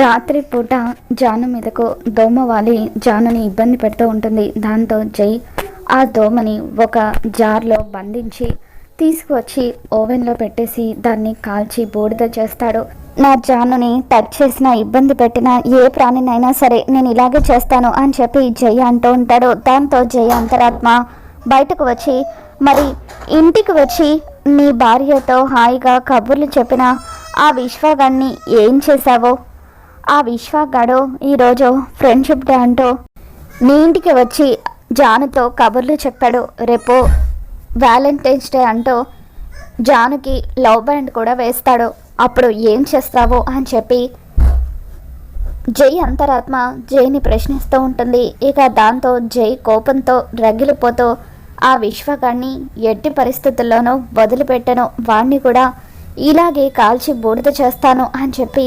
రాత్రి పూట జాను మీదకు దోమ వాలి జానుని ఇబ్బంది పెడుతూ ఉంటుంది. దాంతో జై ఆ దోమని ఒక జార్లో బంధించి తీసుకువచ్చి ఓవెన్లో పెట్టేసి దాన్ని కాల్చి బూడిద చేస్తాడు. నా జానుని టచ్ చేసిన ఇబ్బంది పెట్టిన ఏ ప్రాణినైనా సరే నేను ఇలాగే చేస్తాను అని చెప్పి జయ అంటూ ఉంటాడు. దాంతో జయ అంతరాత్మ బయటకు వచ్చి మరి ఇంటికి వచ్చి నీ భార్యతో హాయిగా కబుర్లు చెప్పిన ఆ విశ్వగాన్ని ఏం చేశావో? ఆ విశ్వగాడు ఈరోజు ఫ్రెండ్షిప్ డే అంటూ నీ ఇంటికి వచ్చి జానుతో కబుర్లు చెప్పాడు. రేపు వ్యాలంటైన్స్ డే అంటూ జానుకి లవ్ బ్యాండ్ కూడా వేస్తాడు. అప్పుడు ఏం చేస్తావు అని చెప్పి జై అంతరాత్మ జైని ప్రశ్నిస్తూ ఉంటుంది. ఇక దాంతో జై కోపంతో రగిలిపోతూ ఆ విశ్వగాన్ని ఎట్టి పరిస్థితుల్లోనూ వదిలిపెట్టను. వాణ్ణి కూడా ఇలాగే కాల్చి బూడిద చేస్తాను అని చెప్పి